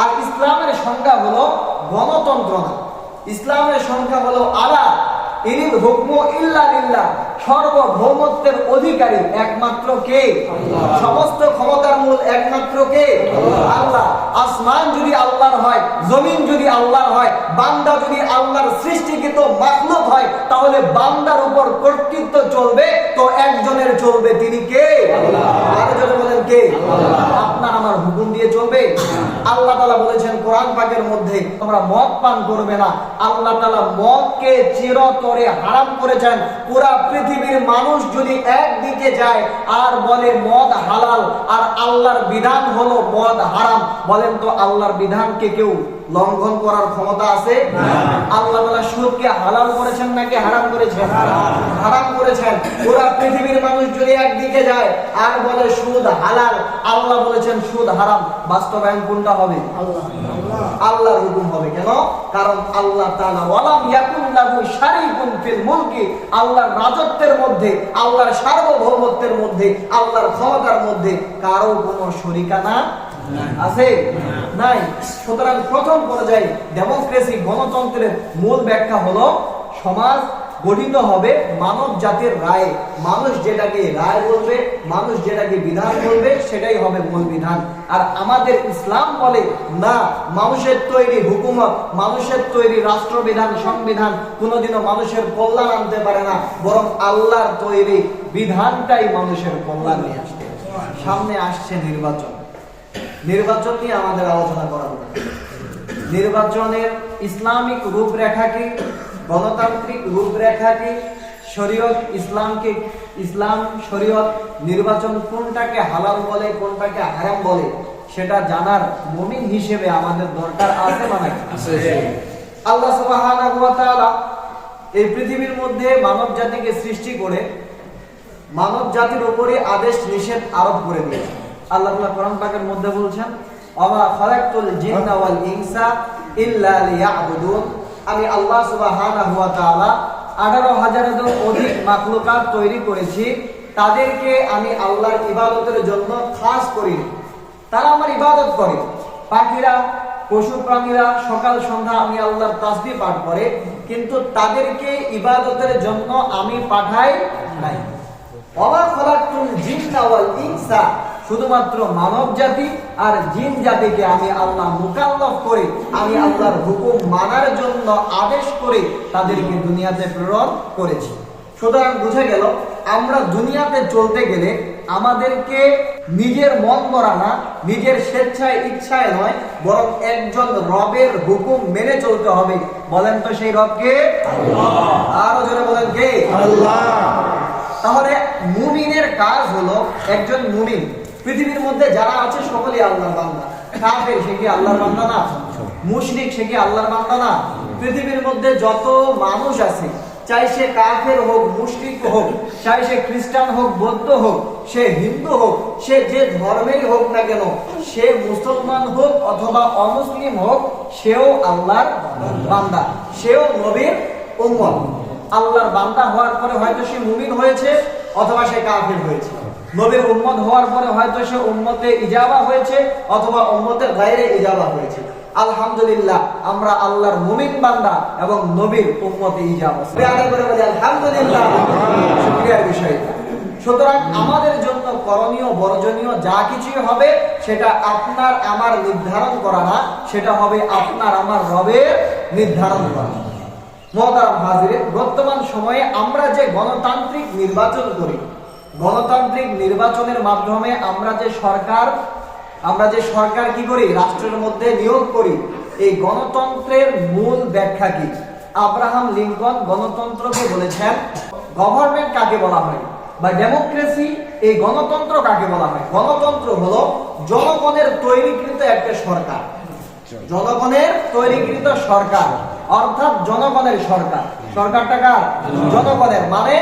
আর ইসলামের সংজ্ঞা হলো গণতন্ত্র না ইসলামের সংখ্যা হলো আলা। ইনিল হুকম ইল্লা লিল্লাহ সর্বভৌমত্বের অধিকারী একমাত্র কে? সমস্ত ক্ষমতার মূল একমাত্র কে? আল্লাহ। আসমান যদি আল্লাহর হয় জমিন যদি আল্লাহর হয় বান্দা যদি আল্লাহর সৃষ্টিকৃত মাখলুক হয় তাহলে বান্দার উপর কর্তৃত্ব চলবে। তো একজনের চলবে তিনি কে? বলেন কে আপনার আমার হুকুম দিয়ে চলবে। আল্লাহ তালা বলেছেন, কোরআন পাকের মধ্যে তোমরা মদ পান করবে না। আল্লাহ তালা মদকে চিরতরে হারাম করেছেন। পুরা পৃথিবীর মানুষ যদি একদিকে যায়, আর বলে মদ হালাল, আর আল্লাহর বিধান হলো মদ হারাম, বলেন তো আল্লাহর বিধানকে কেউ লঙ্ঘন করার ক্ষমতা আছে? আল্লাহ তাআলা সুদকে হালাল করেছেন নাকি হারাম করেছেন? হারাম করেছেন। পুরা পৃথিবীর মানুষ যদি একদিকে যায় আর বলে সুদ হালাল আল্লাহ বলেছেন সুদ হারাম বাস্তবায়ন কোনটা হবে? আল্লাহর হুকুম হবে। কেন? কারণ আল্লাহ তাআলা ওয়ালাম ইয়াকুন লাহু শারিকুন ফিল মুলকি। আল্লাহর রাজত্বের মধ্যে আল্লাহর সার্বভৌমত্বের মধ্যে আল্লাহর ক্ষমতার মধ্যে কারও কোনো শরিকানা আছে? নাই। সুতরাং প্রথম পর্যায়ে ডেমোক্রেসি গণতন্ত্রের মূল ব্যাখ্যা হলো, সমাজ গঠিত হবে মানব জাতির রায়। মানুষ যেটাকে রায় বলবে, মানুষ যেটাকে বিধান বলবে, সেটাই হবে মূল বিধান। আর আমাদের ইসলাম বলে, না, মানুষের তৈরি হুকুমত, মানুষের তৈরি রাষ্ট্রবিধান, সংবিধান কোনোদিনও মানুষের কল্যাণ আনতে পারে না। বরং আল্লাহর তৈরি বিধানটাই মানুষের কল্যাণ নিয়ে আসবে সামনে আসছে নির্বাচন। নির্বাচন নিয়ে আমাদের আলোচনা করা হবে। নির্বাচনের ইসলামিক রূপরেখা কি গণতান্ত্রিক রূপরেখা কি শরীয়ত ইসলামকে ইসলাম শরীয়ত নির্বাচন কোনটাকে হালাল বলে কোনটাকে হারাম বলে সেটা জানার মুমিন হিসেবে আমাদের দরকার আছে মানে আল্লাহ সুবহানাহু ওয়া তাআলা এই পৃথিবীর মধ্যে মানব জাতিকে সৃষ্টি করে মানব জাতির উপরে আদেশ নিষেধ আরোপ করে দিয়েছেন। আল্লাহ কোরআন পাকের মধ্যে বলছেন জিন্না ওয়াল ইনসা ইল্লা লিয়াবুদুন। আমি আল্লাহ সুবহানাহু ওয়া তাআলা 18000 এরও অধিক মাখলুকাত তৈরি করেছি। তাদেরকে আমি আল্লাহর ইবাদতের জন্য খাস করি তারা আমার ইবাদত করে। পাখিরা পশু প্রাণীরা সকাল সন্ধ্যা আমি আল্লাহর তাসবিহ পাঠ করে, কিন্তু তাদেরকে ইবাদতের জন্য আমি পাঠাই নাই। ওমা খালাকতুল জিন্না ওয়াল ইনসা শুধুমাত্র মানব জাতি আর জিন জাতিকে আমি আল্লাহ মুকাল্লাফ করে আমি আল্লাহর হুকুম মানার জন্য আদেশ করে তাদেরকে দুনিয়াতে প্রেরণ করেছি। সুতরাং বুঝে গেল আমরা দুনিয়াতে চলতে গেলে আমাদেরকে নিজের মন করা না নিজের স্বেচ্ছায় ইচ্ছায় নয় বরং একজন রবের হুকুম মেনে চলতে হবে। বলেন তো সেই রবকে? আরও জোরে বলেন কে? তাহলে মুমিনের কাজ হলো একজন মুমিন। পৃথিবীর মধ্যে যারা আছে সকলেই আল্লাহর বান্দা। কাফের সে কি আল্লাহর বান্দা না? মুশরিক সে কি আল্লাহর বান্দা না? পৃথিবীর মধ্যে যত মানুষ আছে, চাই সে কাফের হোক, মুশরিক হোক, চাই সে খ্রিস্টান হোক, বৌদ্ধ হোক, সে হিন্দু হোক, সে যে ধর্মের হোক না কেন, সে মুসলমান হোক অথবা অমুসলিম হোক, সেও আল্লাহর বান্দা। সেও নবীর উম্মত। আল্লাহর বান্দা হওয়ার পরে হয়তো সে মুমিন হয়েছে অথবা সে কাফির হয়েছে। নবীর উম্মত হওয়ার পরে হয়তো সে উম্মতে ইজাবা হয়েছে অথবা উম্মতের বাইরে ইজাবা হয়েছে। আলহামদুলিল্লাহ, আমরা আল্লাহর মুমিন বান্দা এবং নবীর উম্মতে ইজাবা করে বলি আলহামদুলিল্লাহ। শুকরিয়ার বিষয়। সুতরাং আমাদের জন্য করণীয়, বর্জনীয় যা কিছুই হবে, সেটা আপনার আমার নির্ধারণ করা না, সেটা হবে আপনার আমার রবের নির্ধারণ করা। মহতারাম হাজিরে বর্তমান সময়ে আমরা যে গণতান্ত্রিক নির্বাচন করি গণতান্ত্রিক নির্বাচনের মাধ্যমে আমরা যে সরকার, আমরা যে সরকার কি করি? রাষ্ট্রের মধ্যে নিয়োগ করি। এই গণতন্ত্রের মূল ব্যাখ্যা কি? আব্রাহাম লিঙ্কন গণতন্ত্রকে বলেছেন, গভর্নমেন্ট কাকে বলা হয়? বা ডেমোক্রেসি এই গণতন্ত্র কাকে বলা হয়? গণতন্ত্র হলো জনগণের তৈরিকৃত একটা সরকার। জনগণের তৈরিকৃত সরকার, অর্থাৎ জনগণের সরকার। সরকারটা কার জনগণের মানে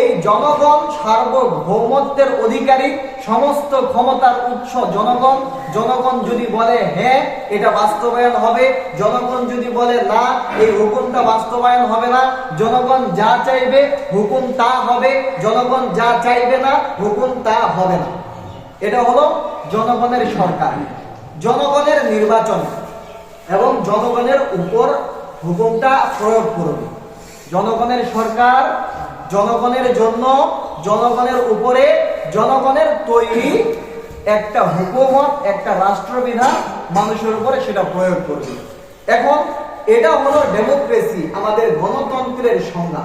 এই জনগণ সার্বভৌমত্বের অধিকারী, সমস্ত ক্ষমতার উৎস জনগণ। জনগণ যদি বলে হ্যাঁ এটা বাস্তবায়ন হবে। জনগণ যদি বলে, না, এই হুকুমটা বাস্তবায়ন হবে না। জনগণ যা চাইবে, হুকুম তা হবে। জনগণ যা চাইবে না, হুকুম তা হবে না। এটা হলো জনগণের সরকার, জনগণের নির্বাচন, এবং জনগণের উপর হুকুমটা প্রয়োগ করবে। জনগণের সরকার, জনগণের জন্য, জনগণের উপরে, জনগণের তৈরি একটা হুকুমত, একটা রাষ্ট্রবিধান মানুষের উপরে সেটা প্রয়োগ করবে। এখন এটা হলো ডেমোক্রেসি, আমাদের গণতন্ত্রের সংজ্ঞা।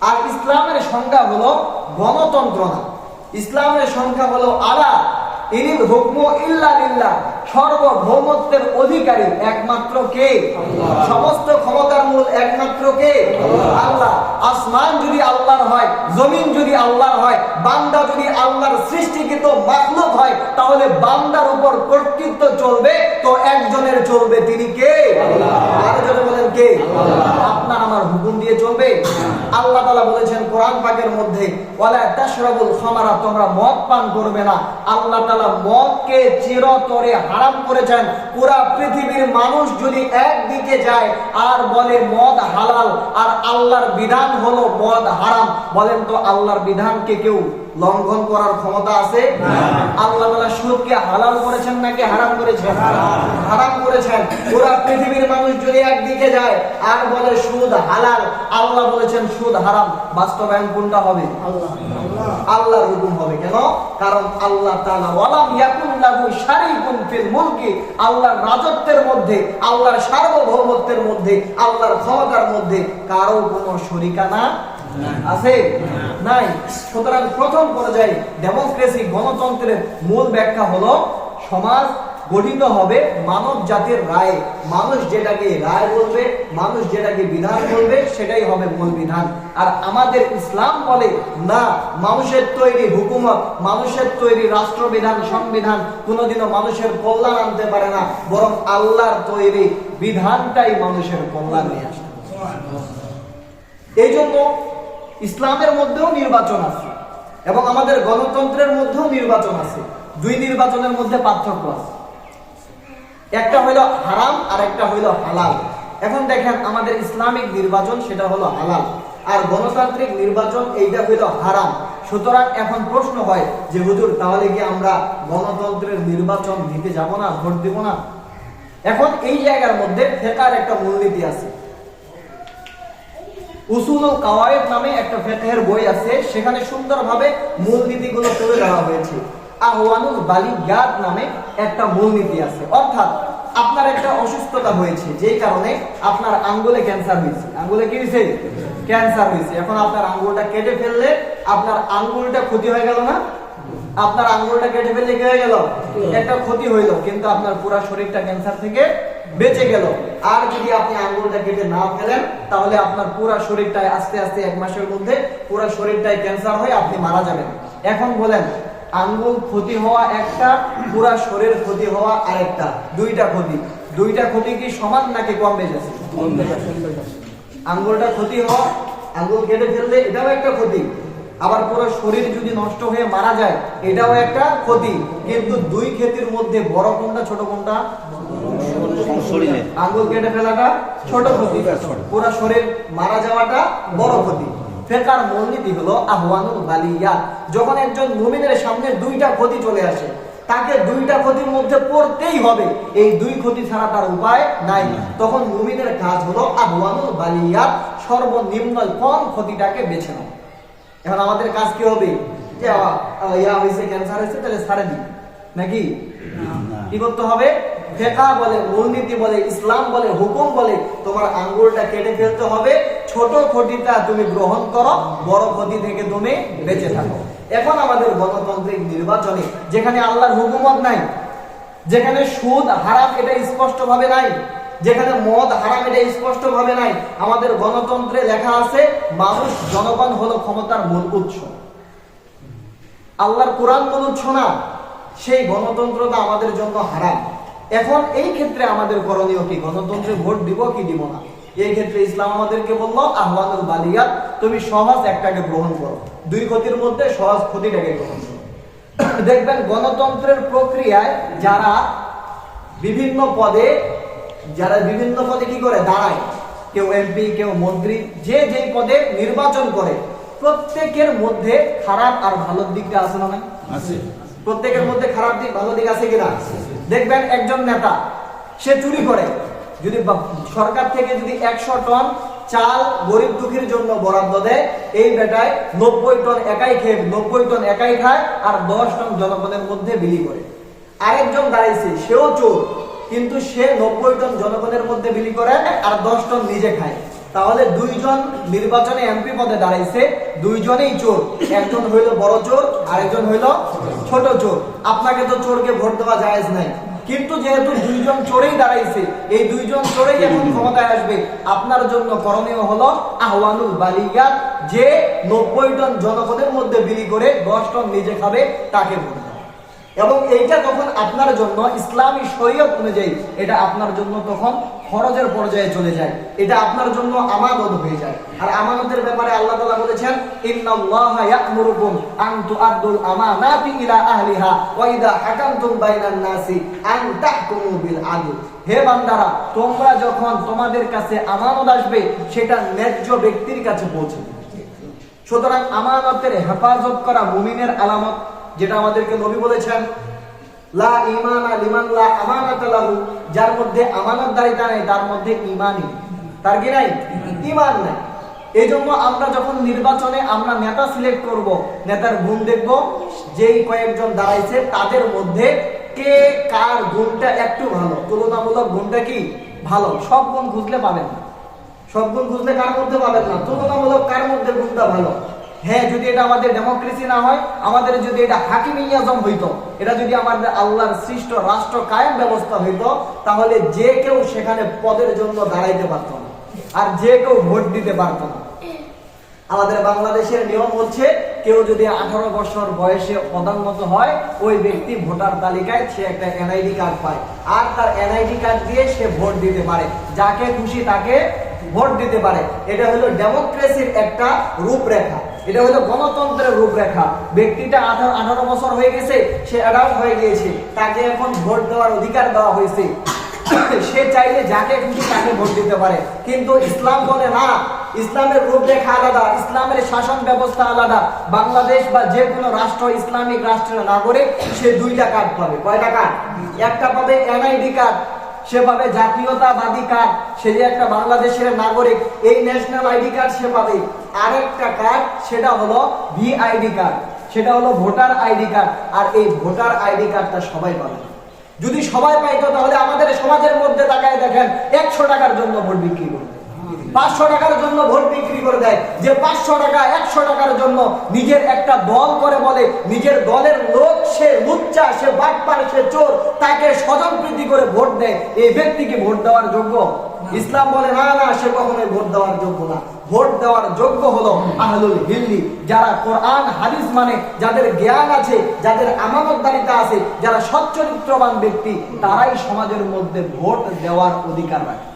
আর ইসলামের সংজ্ঞা হলো গণতন্ত্র না। ইসলামের সংখ্যা হলো আলা ইনিল হুকমু ইল্লা লিল্লাহ সর্বভৌমত্বের অধিকারী একমাত্র কে? সমস্ত ক্ষমতার মূল একমাত্র কে? আল্লাহ। আসমান যদি আল্লাহর হয় জমিন যদি আল্লাহর হয় বান্দা যদি আল্লাহর সৃষ্টিকৃত মাখলুক হয় তাহলে বান্দার উপর কর্তৃত্ব চলবে তো একজনের চলবে তিনি কে? আরও জনে বলেন কে আপনার আমার হুকুম দিয়ে চলবে। আল্লাহ তাআলা বলেছেন কোরআন পাকের মধ্যে, ওয়ালা তাশরাবুল খামারা তোমরা মদ পান করবে না। আল্লাহ তাআলা মদকে চিরতরে হারাম করেছেন। পুরা পৃথিবীর মানুষ যদি একদিকে যায়, আর বলে মদ হালাল, আর আল্লাহর বিধান হলো মদ হারাম, বলেন তো আল্লাহর বিধানকে কেউ লঙ্ঘন করার ক্ষমতা আছে? আল্লাহ তাআলা সুদকে হালাল করেছেন নাকি হারাম করেছেন? হারাম করেছেন। পুরা পৃথিবীর মানুষ যদি একদিকে যায় আর বলে সুদ হালাল আল্লাহ বলেছেন সুদ হারাম বাস্তবায়ন কোনটা হবে? আল্লাহর হুকুম হবে। কেন? কারণ আল্লাহ তাআলা ওয়ালাম ইয়াকুন লাহু শারিকুন ফিল মুলকি। আল্লাহর রাজত্বের মধ্যে আল্লাহর সার্বভৌমত্বের মধ্যে আল্লাহর ক্ষমতার মধ্যে কারও কোনো শরিকানা আছে? নাই। সুতরাং প্রথম পর্যায়ে ডেমোক্রেসি গণতন্ত্রের মূল ব্যাখ্যা হলো, সমাজ গঠিত হবে মানব জাতির রায়ে। মানুষ যেটাকে রায় বলবে, মানুষ যেটাকে বিধান বলবে, সেটাই হবে মূল বিধান। আর আমাদের ইসলাম বলে, না, মানুষের তৈরি হুকুমত, মানুষের তৈরি রাষ্ট্রবিধান, সংবিধান কোনোদিনও মানুষের কল্যাণ আনতে পারে না। বরং আল্লাহর তৈরি বিধানটাই মানুষের কল্যাণ নিয়ে আসে। এই জন্য ইসলামের মধ্যেও নির্বাচন আছে এবং আমাদের গণতন্ত্রের মধ্যেও নির্বাচন আছে। দুই নির্বাচনের মধ্যে পার্থক্য আছে। একটা হইল হারাম আর একটা হইল হালাল। এখন দেখেন আমাদের ইসলামিক নির্বাচন সেটা হলো হালাল। আর গণতান্ত্রিক নির্বাচন এইটা হইল হারাম। সুতরাং এখন প্রশ্ন হয় যে, হুজুর, তাহলে কি আমরা গণতন্ত্রের নির্বাচন দিতে যাব না, ভোট দিব না? এখন এই জায়গার মধ্যে ফেকার একটা মূলনীতি আছে। উসুল কাওয়ায়েদ নামে একটা ফেকহের বই আছে, সেখানে সুন্দরভাবে মূলনীতিগুলো তুলে হয়েছে। আহওয়ানুল বালিগাত নামে একটা মূলনীতি আছে। অর্থাৎ আপনার একটা অসুস্থতা হয়েছে, যেই কারণে আপনার আঙ্গুলে ক্যান্সার হয়েছে। আঙ্গুলে কি হয়েছে? ক্যান্সার হয়েছে। এখন আপনার আঙ্গুলটা কেটে ফেললে আপনার আঙ্গুলটা ক্ষতি হয়ে গেল না? আপনার আঙ্গুলটা কেটে ফেললে কি হয়ে গেল? একটা ক্ষতি হইল। কিন্তু আপনার পুরো শরীরটা ক্যান্সার থেকে বেঁচে গেল। আর যদি আপনি আঙ্গুলটা কেটে না ফেলেন তাহলে আপনার পুরো শরীরটাই আস্তে আস্তে এক মাসের মধ্যে পুরো শরীরটাই ক্যান্সার হয়ে আপনি মারা যাবেন। এখন বলেন আঙ্গুল ক্ষতি হওয়া একটা পুরা শরীর ক্ষতি হওয়া আরেকটা। দুইটা ক্ষতি। দুইটা ক্ষতি কি সমান নাকি কম বেশি আছে? আঙ্গুলটা ক্ষতি হওয়া আঙ্গুল কেটে ফেললে এটাও একটা ক্ষতি। আবার পুরো শরীর যদি নষ্ট হয়ে মারা যায় এটাও একটা ক্ষতি। কিন্তু দুই ক্ষতির মধ্যে বড় কোনটা ছোট কোনটা? শরীরে। আঙ্গুল কেটে ফেলাটা ছোট ক্ষতি পুরো শরীর মারা যাওয়াটা বড় ক্ষতি। ফেকার মূলনীতি হলো আহ্বানুল বালিয়াত। যখন একজন মুমিনের সামনে দুইটা ক্ষতি চলে আসে তাকে দুইটা ক্ষতির মধ্যে পড়তেই হবে। এই দুই ক্ষতি ছাড়া তার উপায় নাই। তখন মুমিনের কাজ হলো আহ্বানুল বালিয়াত সর্বনিম্ন কম ক্ষতিটাকে বেছে নাও এখন আমাদের কাজ কি হবে? যে ইয়া হয়েছে ক্যান্সার হয়েছে তাহলে সারে দিই। নাকি? কি করতে হবে? ফেকা বলে মূলনীতি বলে, ইসলাম বলে, হুকুম বলে তোমার আঙ্গুলটা কেটে ফেলতে হবে। ছোট ক্ষতিটা তুমি গ্রহণ করো, বড় ক্ষতি থেকে তুমি বেঁচে থাকো। এখন আমাদের গণতান্ত্রিক নির্বাচনে, যেখানে আল্লাহর হুকুমত নাই, যেখানে সুদ, হারাম এটা স্পষ্ট ভাবে নাই, যেখানে মদ, হারাম এটা স্পষ্ট ভাবে নাই, আমাদের গণতন্ত্রে লেখা আছে, মানুষ, জনগণ হলো ক্ষমতার মূল উৎস। আল্লাহর কোরআন মূল উৎস না সেই গণতন্ত্রটা আমাদের জন্য হারাম। এখন এই ক্ষেত্রে আমাদের করণীয় কি? গণতন্ত্রে ভোট দিব কি দিব না? এই ক্ষেত্রে ইসলাম আমাদেরকে বলল আহ্বানুল বালিয়াত তুমি সহজ একটাকে গ্রহণ করো। দুই ক্ষতির মধ্যে সহজ ক্ষতিটাকে গ্রহণ করো। দেখবেন গণতন্ত্রের প্রক্রিয়ায় যারা বিভিন্ন পদে যারা বিভিন্ন পদে কি করে? দাঁড়ায়। কেউ এমপি কেউ মন্ত্রী যে যে পদে নির্বাচন করে প্রত্যেকের মধ্যে খারাপ আর ভালো দিকটা আছে না প্রত্যেকের মধ্যে খারাপ দিক ভালো দিক আছে কিনা? দেখবেন একজন নেতা, সে চুরি করে। যদি সরকার থেকে যদি একশো টন চাল গরিব দুঃখীর জন্য বরাদ্দ দেয়, এই বেটায় নব্বই টন একাই খেয়ে, নব্বই টন একাই খায় আর দশ টন জনগণের মধ্যে বিলি করে। আরেকজন দাঁড়াইছে, সেও চোর, কিন্তু সে নব্বই টন জনগণের মধ্যে বিলি করে আর দশ টন নিজে খায়। তাহলে দুইজন নির্বাচনে এমপি পদে দাঁড়াইছে, দুইজনেই চোর। একজন হইল বড় চোর, আরেকজন হইল ছোট চোর। আপনাকে তো চোরকে ভোট দেওয়া জায়েজ নাই। কিন্তু যেহেতু দুইজন চোরেই দাঁড়াইছে, এই দুইজন চোরেই এখন ক্ষমতায় আসবে। আপনার জন্য করণীয় হলো আহ্বানুল বালিগাত যে নব্বই টন জনগণের মধ্যে বিলি করে দশ টন নিজে খাবে, তাকে ভোট এবং এইটা তখন আপনার জন্য, ইসলামী শরীয়ত অনুযায়ী, এটা আপনার জন্য তখন ফরজের পর্যায়ে চলে যায়। এটা আপনার জন্য আমানত হয়ে যায়। আর আমানতের ব্যাপারে আল্লাহ তাআলা বলেছেন, ইন্নাল্লাহা ইয়া'মুরুকুম আন তুআদ্দুল আমানাতি ইলা আহলিহা ওয়া ইদা হাকামতুম বাইনান নাসি আন তাহকুমু বিল আদল। হে বান্দারা, তোমরা যখন তোমাদের কাছে আমানত আসবে, সেটা ন্যায্য ব্যক্তির কাছে পৌঁছে সুতরাং আমানতের হেফাজত করা মুমিনের আলামত, যেটা আমাদেরকে নবী বলেছেন লা ইমানা লিমান লা আমানাত লাহু, যার মধ্যে আমানতদারিতা নেই, তার মধ্যে ঈমানই নেই। তার কি নাই? ঈমান নাই। এই জন্য আমরা যখন নির্বাচনে আমরা নেতা সিলেক্ট করব, নেতার গুণ দেখব, যেই কয়েকজন দাঁড়াইছে, তাদের মধ্যে কে কার গুণটা একটু ভালো, তুলনামূলক গুণটা কি? ভালো। সব গুণ খুঁজলে পাবেন না। সব গুণ খুঁজলে কার মধ্যে পাবেন না? তুলনামূলক কার মধ্যে গুণটা ভালো? হ্যাঁ যদি এটা আমাদের ডেমোক্রেসি না হয়, আমাদের যদি এটা হাকিমিয়াজম হইতো, এটা যদি আমাদের আল্লাহর সৃষ্ট রাষ্ট্র কায়েম ব্যবস্থা হইতো, তাহলে যে কেউ সেখানে পদের জন্য দাঁড়াইতে পারতো না, আর যে কেউ ভোট দিতে পারতো না। আমাদের বাংলাদেশের নিয়ম হচ্ছে, কেউ যদি আঠারো বছর বয়সে প্রধানমত হয়, ওই ব্যক্তি ভোটার তালিকায় সে একটা এনআইডি কার্ড পায়, আর তার এনআইডি কার্ড দিয়ে সে ভোট দিতে পারে, যাকে খুশি তাকে ভোট দিতে পারে। এটা হলো ডেমোক্রেসির একটা রূপরেখা। এটা হলো গণতন্ত্রের রূপরেখা। ব্যক্তিটা আঠারো আঠারো বছর হয়ে গেছে, সে অ্যাডাল্ট হয়ে গিয়েছে। তাকে এখন ভোট দেওয়ার অধিকার দেওয়া হয়েছে। সে চাইলে যাকে খুশি তাকে ভোট দিতে পারে। কিন্তু ইসলাম বলে না। ইসলামের রূপরেখা আলাদা, ইসলামের শাসন ব্যবস্থা আলাদা। বাংলাদেশ বা যে কোনো রাষ্ট্র, ইসলামিক রাষ্ট্রের নাগরিক, সে দুইটা কার্ড পাবে। কয়টা কার্ড একটা পাবে এনআইডি কার্ড সে পাবে জাতীয়তাবাদী কার্ড সে যে একটা বাংলাদেশের নাগরিক, এই ন্যাশনাল আইডি কার্ড সে পাবে। আরেকটা কার্ড সেটা হলো ভিআইডি কার্ড সেটা হলো ভোটার আইডি কার্ড আর এই ভোটার আইডি কার্ডটা সবাই পাবে। যদি সবাই পাইতো, তাহলে আমাদের সমাজের মধ্যে তাকায় দেখেন, একশো টাকার জন্য ভোট বিক্রি করবে পাঁচশো টাকার জন্য ভোট বিক্রি করে দেয়। যে পাঁচশো টাকা, একশো টাকার জন্য নিজের একটা দল করে বলে, নিজের দলের লোক সে লুচ্চা সে বাটপার সে চোর তাকে স্বজন প্রীতি করে ভোট দেয়। এই ব্যক্তিকে ভোট দেওয়ার যোগ্য? ইসলাম বলে না না সে কখনোই ভোট দেওয়ার যোগ্য না। ভোট দেওয়ার যোগ্য হলো আহলুল হিল্লি যারা কোরআন হাদিস মানে যাদের জ্ঞান আছে যাদের আমানতদারিতা আছে যারা সচ্চরিত্রবান ব্যক্তি তারাই সমাজের মধ্যে ভোট দেওয়ার অধিকার রাখে।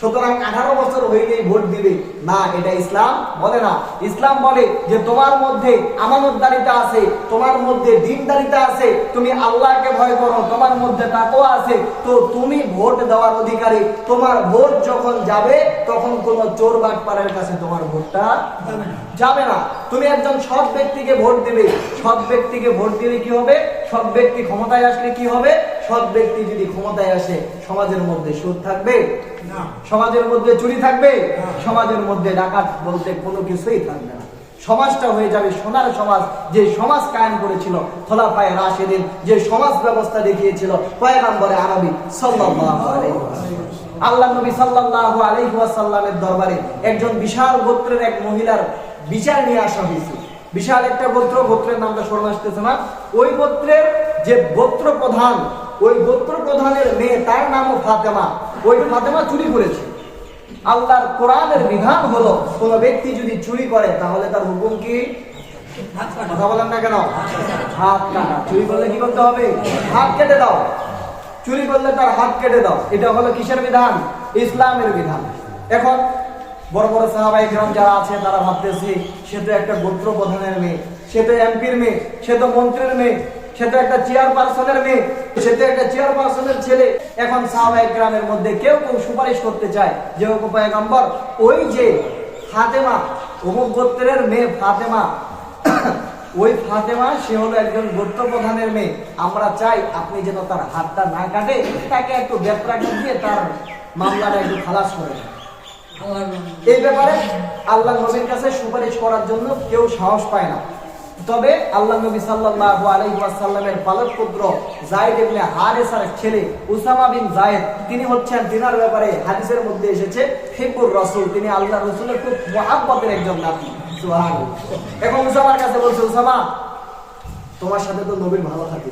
সুতরাং আঠারো বছর হইলেই ভোট দিবে। না, এটা ইসলাম বলে না। ইসলাম বলে যে, তোমার মধ্যে আমানতদারিতা আছে, তোমার মধ্যে দিনদারিতা আছে, তুমি আল্লাহকে ভয় করো, তোমার মধ্যে তাকও আছে, তো তুমি ভোট দেওয়ার অধিকারী। তোমার ভোট যখন যাবে, তখন কোন চোর বাটপাড়ের কাছে তোমার ভোটটা যাবে না। তুমি একজন সৎ ব্যক্তিকে ভোট দিবে। সৎ ব্যক্তিকে ভোট দিলে কি হবে? সৎ ব্যক্তি ক্ষমতায় আসলে কি হবে? সৎ ব্যক্তি যদি ক্ষমতায় আসে সমাজের মধ্যে সুদ থাকবে? সমাজের মধ্যে চুরি থাকবে? সমাজের মধ্যে ডাকাত বলতে কোনো কিছুই থাকবে না। সমাজটা হয়ে যাবে সোনার সমাজ। যে সমাজ কায়েম করেছিল খোলাফায়ে রাশেদিন যে সমাজ ব্যবস্থা দেখিয়েছিল পয়গাম্বরে আরবি সাল্লাল্লাহু আলাইহি আল্লাহ নবী সাল্লাল্লাহু আলাইহি ওয়াসাল্লামের দরবারে একজন বিশাল গোত্রের এক মহিলার বিচার নিয়ে আসা হয়েছে। বিশাল একটা গোত্র, গোত্রের নামটা স্মরণ আসতেছে না। ওই গোত্রের যে গোত্র প্রধান, ওই গোত্র প্রধানের মেয়ে, তার নামও ফাতেমা। ওই ফাতেমা চুরি করেছে। আল্লাহর কোরআনের বিধান হলো, কোন ব্যক্তি যদি চুরি করে, তাহলে তার হুকুম কি? কথা বলেন না কেন? হাত কাটা। চুরি করলে কি করতে হবে? হাত কেটে দাও। চুরি করলে তার হাত কেটে দাও। এটা হলো কিসের বিধান? ইসলামের বিধান। এখন বড় বড় সাহাবাই গ্রাম যারা আছে, তারা ভাবতেছে, সে তো একটা গোত্র প্রধানের মেয়ে, সে তো এমপির মেয়ে, সে তো মন্ত্রীর মেয়ে, সে তো একটা চেয়ার পার্সনের মেয়ে, সে তো একটা চেয়ার পার্সনের ছেলে এখন সাহাবাই গ্রামের মধ্যে কেউ কেউ সুপারিশ করতে চায়, যে পয়গম্বর, ওই যে ফাতেমা, অমুক গোত্রের মেয়ে ফাতেমা, ওই ফাতেমা, সে হলো একজন গোত্র প্রধানের মেয়ে আমরা চাই আপনি যেন তার হাতটা না কাটে, তাকে একটু বেত্রাঘাত দিয়ে তার মামলাটা একটু খালাস করে। এই ব্যাপারে আল্লাহ নবীর কাছে সুপারিশ করার জন্য কেউ সাহস পায় না। তবে আল্লাহ নবী সাল্লাল্লাহু আলাইহি ওয়াসাল্লামের পালক পুত্র যায়েদ ইবনে হারেসার ছেলে উসামা বিন যায়েদ, তিনি হচ্ছেন তিনার ব্যাপারে হাদিসের মধ্যে এসেছে হিব্বুর রাসূল, তিনি আল্লাহ রাসূলের খুব মহাব্বতের একজন নাতি। এখন উসামার কাছে বলছে, উসামা, তোমার সাথে তো নবীর ভালো থাকে।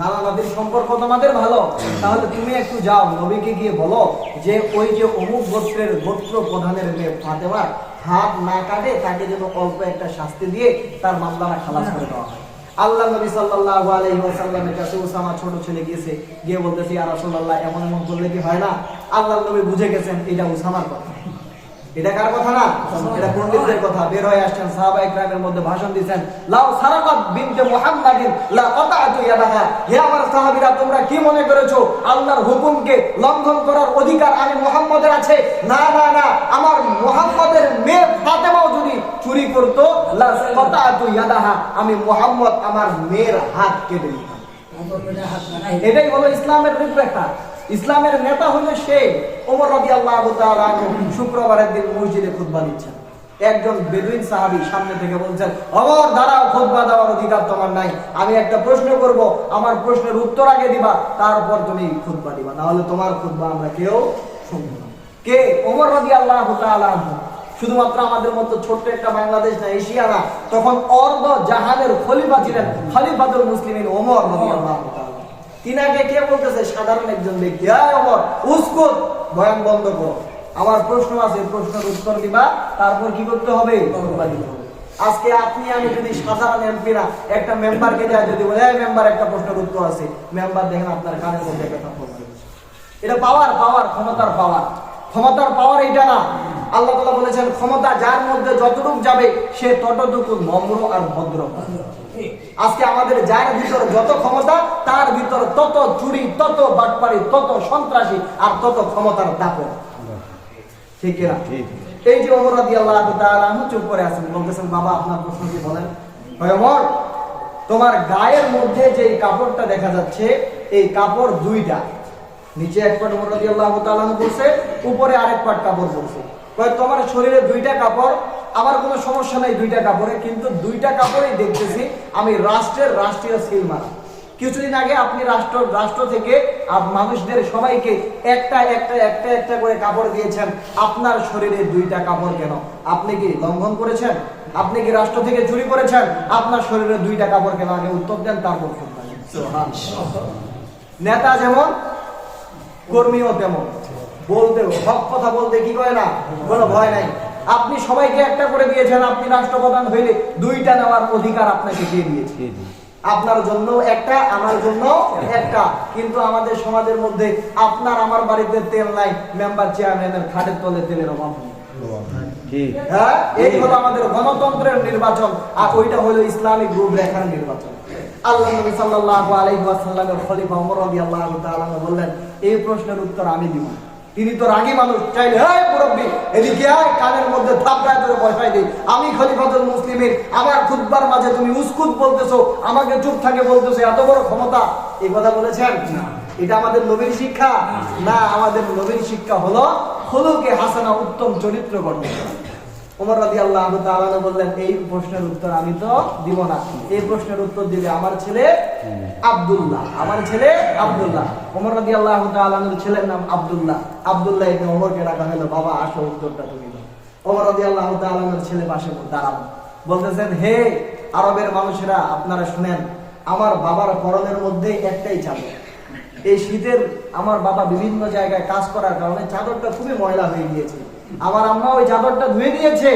নানা সম্পর্ক তোমাদের ভালো? তাহলে তুমি একটু যাও নবীকে গিয়ে বলো যে ওই যে অমুক গোত্রের গোত্র প্রধানের মেয়ে হাত না কাটে, তাকে যেন অল্প একটা শাস্তি দিয়ে তার মামলাটা খালাস করে দেওয়া হয়। আল্লাহ নবী আলাইহি কাছে ছোট ছেলে গিয়েছে, গিয়ে বলতেছে, ইয়া রাসূলুল্লাহ, এমন এমন করলে কি হয় না? আল্লাহ নবী বুঝে গেছেন, এটা উসামার কথা। এটা কার কথা না? এটা পণ্ডিতদের কথা। বের হয়ে আসছেন সাহাবা ইকরামের মধ্যে ভাষণ দিয়েছেন লাউ সারাকাত বিনতে মুহাম্মাদিন লা ইয়াদাহা। হে আমার সাহাবীরা তোমরা কি মনে করেছ? আল্লাহর হুকুমকে লঙ্ঘন করার অধিকার আমি মুহাম্মদের আছে? না না না। আমার মুহাম্মদের মেয়ে ফাতেমাও যদি চুরি করত লা ইয়াদাহা। আমি মুহাম্মদ আমার মেয়ের হাত কেটে দিতাম। এটাই হলো ইসলামের রূপরেখা। ইসলামের নেতা হলো সে ওমর তাআলা আনহু। শুক্রবারের দিন মসজিদে খুতবা দিচ্ছেন একজন বেদুইন সাহাবী সামনে থেকে বলছেন অমর দাঁড়াও, খুতবা দেওয়ার অধিকার তোমার নাই। আমি একটা প্রশ্ন করব, আমার প্রশ্নের উত্তর আগে দিবা, তারপর তুমি খুতবা দিবা। না হলে তোমার খুতবা আমরা কেউ শুনব না। কে? ওমর তাআলা আনহু। শুধুমাত্র আমাদের মতো ছোট্ট একটা বাংলাদেশ না, এশিয়া না, তখন অর্ধ জাহানের খলিফা ছিলেন খলিফাতুল মুসলিমিন ওমর রাদিয়াল্লাহু তাআলা। তিনাকে কে বলতেছে, সাধারণ একজন ব্যক্তি। হ্যাঁ উস্কুত, বয়ান বন্ধ করো। আমার প্রশ্ন আছে প্রশ্নের উত্তর দিবা, তারপর কি করতে হবে। আজকে আপনি, আমি যদি সাধারণ এমপি না, একটা মেম্বারকে যায় যদি বলে মেম্বার একটা প্রশ্নের উত্তর আছে। মেম্বার দেখেন আপনার কানের মধ্যে থাপ্পড় এটা পাওয়ার পাওয়ার ক্ষমতার পাওয়ার ক্ষমতার পাওয়ার এটা না। আল্লাহ তাআলা বলেছেন, ক্ষমতা যার মধ্যে যতটুকু যাবে, সে ততটুকু নম্র আর ভদ্র। আজকে আমাদের যার ভিতর যত ক্ষমতা তার ভিতর তত চুরি তত বাটপাড়ি তত সন্ত্রাসী আর তত ক্ষমতার দাপট। ঠিক না এই যে ওমর রাদিয়াল্লাহু তাআলা আনহু চুপ করে আছেন বলতেছেন বাবা আপনার প্রশ্ন কি বলেন? ওমর তোমার গায়ের মধ্যে যে কাপড়টা দেখা যাচ্ছে এই কাপড় দুইটা। নিচে এক পাট ওমর রাদিয়াল্লাহু তাআলা আনহু পরছে উপরে আরেক পাট কাপড় কয় তোমার শরীরে দুইটা কাপড়? আমার কোনো সমস্যা নাই দুইটা কাপড়ে, কিন্তু দুইটা কাপড়ই দেখতেছি আমি রাষ্ট্রের রাষ্ট্রীয় সিল মারা কিছুদিন আগে আপনি রাষ্ট্র রাষ্ট্র থেকে মানুষদের সবাইকে একটা একটা একটা একটা করে কাপড় দিয়েছেন, আপনার শরীরে দুইটা কাপড় কেন? আপনি কি লঙ্ঘন করেছেন? আপনি কি রাষ্ট্র থেকে চুরি করেছেন? আপনার শরীরে দুইটা কাপড় কেন? আগে উত্তর দেন, তারপর নেতা যেমন, কর্মীও তেমন। বলতে সব কথা বলতে কি করে না? কোনো ভয় নাই। আপনি সবাইকে একটা করে দিয়েছেন আপনি রাষ্ট্রপ্রধান হইলে দুইটা নেওয়ার অধিকার আপনাকে কে দিয়েছে। আপনার জন্য একটা আমার জন্য একটা। কিন্তু আমাদের সমাজের মধ্যে আপনার আমার বাড়িতে তেল নাই মেম্বার চেয়ারম্যানের খাটের তলে তেলের অভাব নেই। হ্যাঁ? এই হলো আমাদের গণতন্ত্রের নির্বাচন আর ওইটা হলো ইসলামিক রূপরেখার নির্বাচন। আল্লাহ নবী সাল্লাল্লাহু আলাইহি ওয়াসাল্লামের খলিফা ওমর রাদিয়াল্লাহু তাআলা বললেন এই প্রশ্নের উত্তর আমি দিব তিনি তো রাগী মানুষ চাইলে এই মুরব্বী এদিকে আয় কানের মধ্যে থাপড়ায় ধরে বসাই দিই। আমি খলিফাতুল মুসলিমের আমার খুতবার মাঝে তুমি উস্কুত বলতেছো আমাকে চুপ থাকে বলতেছো এত বড় ক্ষমতা। এই কথা বলেছেন? এটা আমাদের নবীর শিক্ষা। না। আমাদের নবীর শিক্ষা হলো হলুকে হাসানা উত্তম চরিত্র গঠন করা। ওমর রাদি আল্লাহ বললেন, এই প্রশ্নের উত্তর আমি তো দিব না। এই প্রশ্নের উত্তর দিবে আমার ছেলে আব্দুল্লাহ, আমার ছেলে আব্দুল্লাহ। ওমর রাদি আল্লাহ তাআলার ছেলের নাম আব্দুল্লাহ। আব্দুল্লাহ ওমরকে হলো, বাবা, আসো উত্তরটা তুমি ওমর রাদি আল্লাহ তাআলার ছেলে পাশে বলতেছেন, হে আরবের মানুষেরা, আপনারা শুনেন, আমার বাবার পরনের মধ্যে একটাই চাদর। এই শীতের আমার বাবা বিভিন্ন জায়গায় কাজ করার কারণে চাদরটা খুবই ময়লা হয়ে গিয়েছে। আমার আম্মা ওই চাদরটা ধুয়ে দিয়েছে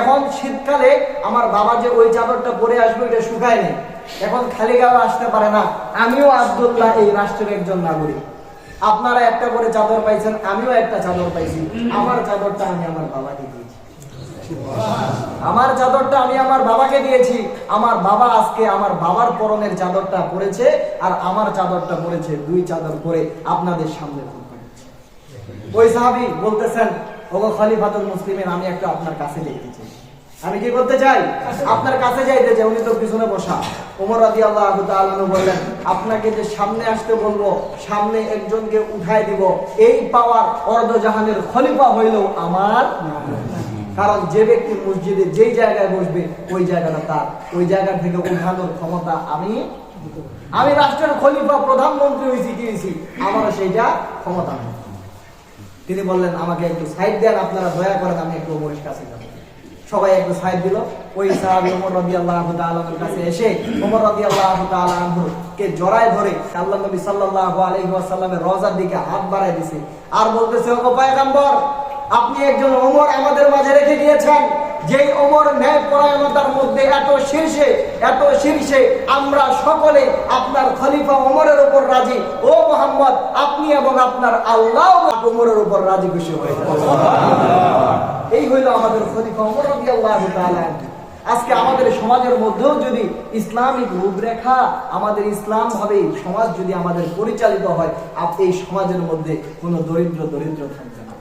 এখন শীতকালে আমার বাবা যে ওই চাদরটা পরে আসবে, ওইটা শুকায় নেই এখন খালি গাও আসতে পারে না। আমিও আব্দুল্লাহ এই রাষ্ট্রের একজন নাগরিক। আপনারা একটা করে চাদর পাইছেন, আমিও একটা চাদর পাইছি। আমার চাদরটা আমি আমার বাবাকে দিয়েছি। আমার চাদরটা আমি আমার বাবাকে দিয়েছি। আমার বাবা আজকে আমার বাবার পরনের চাদরটা পরেছে আর আমার চাদরটা পরেছে। দুই চাদর পরে আপনাদের সামনে ওই সাহাবি বলতেছেন ওগো খলিফাতুল মুসলিমের আমি একটা আপনার কাছে দেখতে চাই। আমি কি করতে চাই? আপনার কাছে যাইতে চাই, উনি তো পিছনে বসা। ওমর রাদি আল্লাহ বললেন, আপনাকে যে সামনে আসতে বলব, সামনে একজনকে উঠাই দিব, এই পাওয়ার অর্ধ জাহানের খলিফা হইল আমার কারণ যে ব্যক্তি মসজিদে যেই জায়গায় বসবে, ওই জায়গাটা তার। ওই জায়গা থেকে উঠানোর ক্ষমতা আমি আমি রাষ্ট্রের খলিফা, প্রধানমন্ত্রী হয়েছি কি আমার সেইটা ক্ষমতা নেই। তিনি বললেন, আমাকে একটু সাইড দেন, আপনারা দয়া করেন আমি একটু ওমরের কাছে যাব। সবাই একটু সাইড দিল। ওই সাহাবি ওমর রবি আল্লাহ আলমের কাছে এসে ওমর রবি আল্লাহ আলহ কে জড়ায় ধরে আল্লাহ নবী সাল্লাহ আলাইহি রজার দিকে হাত বাড়ায় দিছে। আর বলতেছে ও পায়গাম্বর, আপনি একজন ওমর আমাদের মাঝে রেখে দিয়েছেন ওমর ন্যায় পরায়ণতার মধ্যে এত শীর্ষে এত শীর্ষে আমরা সকলে আপনার খলিফা ওমরের উপর রাজি। ও মোহাম্মদ, আপনি এবং আপনার আল্লাহ ওমরের উপর রাজি খুশি হয়ে এই হইল আমাদের খলিফা রাদিয়াল্লাহু তাআলা আনহু। আজকে আমাদের সমাজের মধ্যেও যদি ইসলামিক রূপরেখা আমাদের ইসলাম ভাবে সমাজ যদি আমাদের পরিচালিত হয়, আপ- এই সমাজের মধ্যে কোনো দরিদ্র দরিদ্র থাকবে না।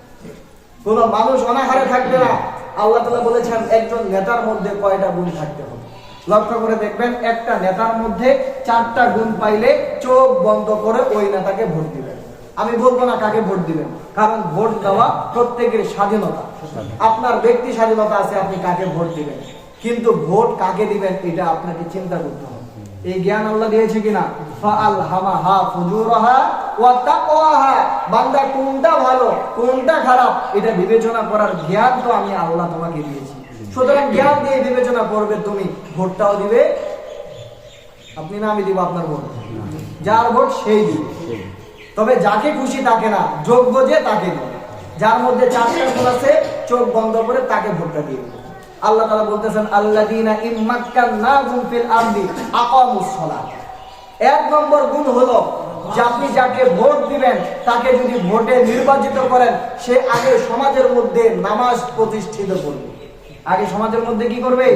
কোন মানুষ অনাহারে থাকবে না। আল্লাহ তালা বলেছেন, একজন নেতার মধ্যে কয়টা গুণ থাকতে হবে? লক্ষ্য করে দেখবেন, একটা নেতার মধ্যে চারটা গুণ পাইলে চোখ বন্ধ করে ওই নেতাকে ভোট দিবেন। আমি বলব না কাকে ভোট দিবেন, কারণ ভোট দেওয়া প্রত্যেকের স্বাধীনতা। আপনার ব্যক্তি স্বাধীনতা আছে, আপনি কাকে ভোট দিবেন? কিন্তু ভোট কাকে দিবেন, এটা আপনাকে চিন্তা করতে হবে। এই জ্ঞান আল্লাহ দিয়েছে কিনা? ওয়া বান্দা কোনটা ভালো, কোনটা খারাপ, এটা বিবেচনা করার জ্ঞান তো আমি আল্লাহ তোমাকে দিয়েছি। সুতরাং জ্ঞান দিয়ে বিবেচনা করবে তুমি, ভোটটাও দিবে। আপনি না, আমি দিব আপনার ভোট। যার ভোট সেই দিবে। তবে যাকে খুশি তাকে না, যোগ্য যে তাকে দিবে। যার মধ্যে চারটা আছে, চোখ বন্ধ করে তাকে ভোটটা দিয়ে দিবে। আল্লাহ তাআলা বলতেছেন, আল্লাযীনা ইম্মাক্কান্নাহুম ফিল আরদি আকামুস এক নম্বর গুণ হলো যে আপনি যাকে ভোট দিবেন, তাকে যদি ভোটে নির্বাচিত করেন, সে আগে সমাজের মধ্যে নামাজ প্রতিষ্ঠিত করবে। আগে সমাজের মধ্যে কি করবে?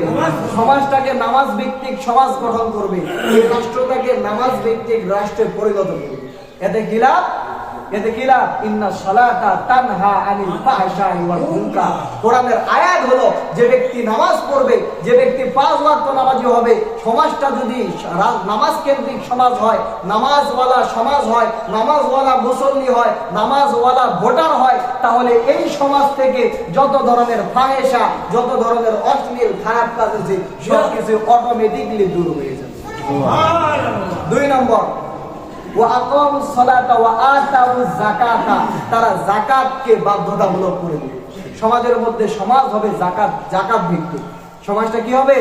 সমাজটাকে নামাজ ভিত্তিক সমাজ গঠন করবে। রাষ্ট্রটাকে নামাজ ভিত্তিক রাষ্ট্রে পরিণত করবে। এতে লাভ? এতে কি লাভ? ইন্না সালাতা তানহা আনিল ফাহশাই ওয়াল মুনকার। কোরআনের আয়াত হলো যে ব্যক্তি নামাজ পড়বে যে ব্যক্তি পাঁচ ওয়াক্ত নামাজি হবে সমাজটা যদি নামাজ কেন্দ্রিক সমাজ হয় নামাজওয়ালা সমাজ হয় নামাজওয়ালা মুসল্লি হয় নামাজওয়ালা ভোটার হয় তাহলে এই সমাজ থেকে যত ধরনের ফাহেসা যত ধরনের অশ্লীল খারাপ কাজ আছে সব কিছু অটোমেটিকলি দূর হয়ে যাবে। দুই নম্বর তারা যাকাতকে বাধ্যতামূলক করে দিবে সমাজের মধ্যে সমাজ হবে যাকাত যাকাত ভিত্তিক সমাজটা কি হবে?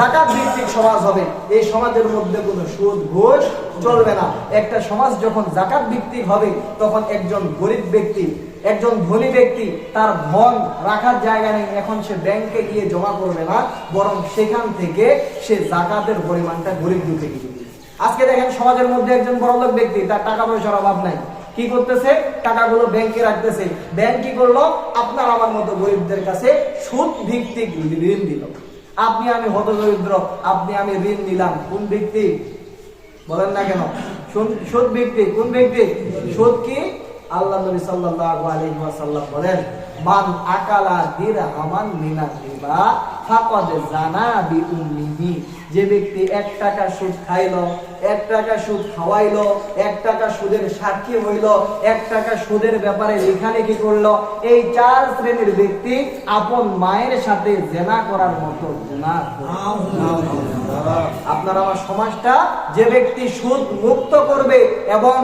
যাকাত ভিত্তিক সমাজ হবে। এই সমাজের মধ্যে কোনো সুদ, ঘুষ চলবে না। একটা সমাজ যখন যাকাত ভিত্তিক হবে, তখন একজন গরিব ব্যক্তি, একজন ধনী ব্যক্তি তার ধন রাখার জায়গা নেই। এখন সে ব্যাংকে গিয়ে জমা করবে না, বরং সেখান থেকে সে জাকাতের পরিমাণটা গরিব দুঃখে দিবে আজকে দেখেন সমাজের মধ্যে একজন বড়লোক ব্যক্তি, তার টাকা পয়সার অভাব নাই। কি করতেছে? টাকাগুলো ব্যাংকে রাখতেছে। ব্যাংক কি করল? আপনার আমার মতো গরিবদের কাছে সুদ ভিত্তিক ঋণ দিল। আপনি আমি হত দরিদ্র আপনি আমি ঋণ নিলাম। কোন ব্যক্তি? বলেন না কেন? সুদ- ভিত্তিক কোন ব্যক্তি? সুদ কি? আল্লাহ নবী সাল্লাল্লাহু আলাইহি ওয়াসাল্লাম বলেন, মান আকালা দিরহামান মিনাত রিবা ফাকাদ জানা বি উম্মিহি যে ব্যক্তি এক টাকা সুদ খাইলো, এক টাকা সুদ খাওয়াইলো, এক টাকা সুদের সাক্ষী হইল, এক টাকা সুদের ব্যাপারে লেখালেখি করল, এই চার শ্রেণির ব্যক্তি আপন মায়ের সাথে জেনা করার মতো করবে। আপনার আমার সমাজটা যে ব্যক্তি সুদ মুক্ত করবে এবং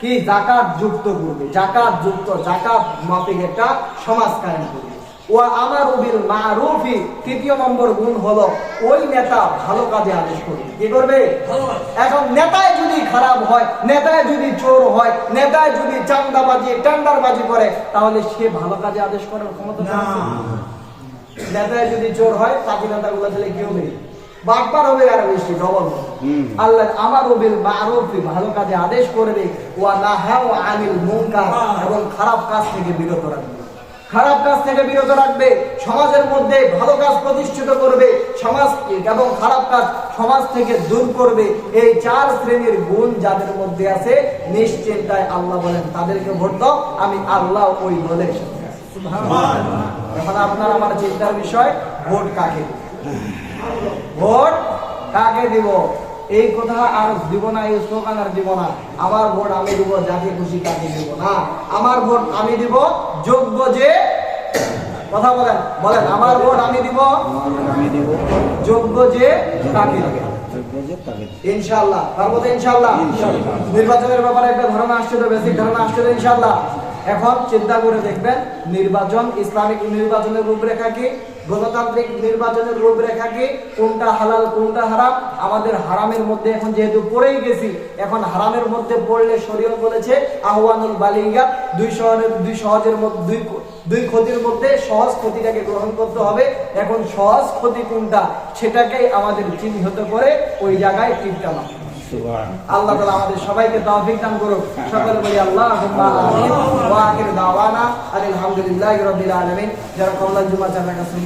কি? জাকাত যুক্ত করবে। জাকাত যুক্ত জাকাত মাফিক একটা সমাজ কায়েম করবে। ও আমার উবিল মারুফি তৃতীয় নম্বর গুণ হলো ওই নেতা ভালো কাজে আদেশ করবে। কি করবে? এখন নেতায় যদি খারাপ হয় নেতায় যদি চোর হয় নেতায় যদি চান্দাবাজি টেন্ডারবাজি করে তাহলে সে ভালো কাজে আদেশ করার ক্ষমতা নেতায় যদি চোর হয় পাতি নেতা গুলো তাহলে কি হবে বাটপার হবে আর বেশি ডবল আল্লাহ বিল মারুফি ভালো কাজে আদেশ করবে। ওয়া আনিল মুনকার এবং খারাপ কাজ থেকে বিরত রাখবে। খারাপ কাজ থেকে বিরত রাখবে সমাজের মধ্যে ভালো কাজ প্রতিষ্ঠিত করবে সমাজ এবং খারাপ কাজ সমাজ থেকে দূর করবে। এই চার শ্রেণির গুণ যাদের মধ্যে আছে নিশ্চিন্তায় আল্লাহ বলেন তাদেরকে ভোট দাও আমি আল্লাহ ওই বলে এখন আপনার আমার চিন্তার বিষয় ভোট কাকে? ভোট কাকে দিব? এই কথা আর দিব না, এই স্লোগান আর দিব না। আমার ভোট আমি দিব, যাকে খুশি কাকে দিব না। আমার ভোট আমি দিব, যোগ্য যে কথা বলেন বলেন, আমার ভোট আমি দিব আমি দিব যোগ্য যে তাকে দিব। ইসলামিক নির্বাচনের রূপরেখা কি? গণতান্ত্রিক নির্বাচনের রূপরেখা কি কোনটা হালাল, কোনটা হারাম, আমাদের হারামের মধ্যে এখন যেহেতু পড়েই গেছি, এখন হারামের মধ্যে পড়লে শরীয়ত বলেছে আহ্বানুল বালিগা, দুই শহরের, দুই সহজের মধ্যে দুই দুই ক্ষতির মধ্যে সহজ ক্ষতিটাকে গ্রহণ করতে হবে এখন সহজ ক্ষতি কোনটা সেটাকেই আমাদের চিহ্নিত করে ওই জায়গায় টিপটা মারতে হবে। সুবহান আল্লাহ তাআলা আমাদের সবাইকে তৌফিক দান করুক। সকলে বলি আল্লাহ আমিন ওয়া আখির দাওয়ানা আলহামদুলিল্লাহি রাব্বিল আলামিন। যারা কমলা জুমা চার কাছে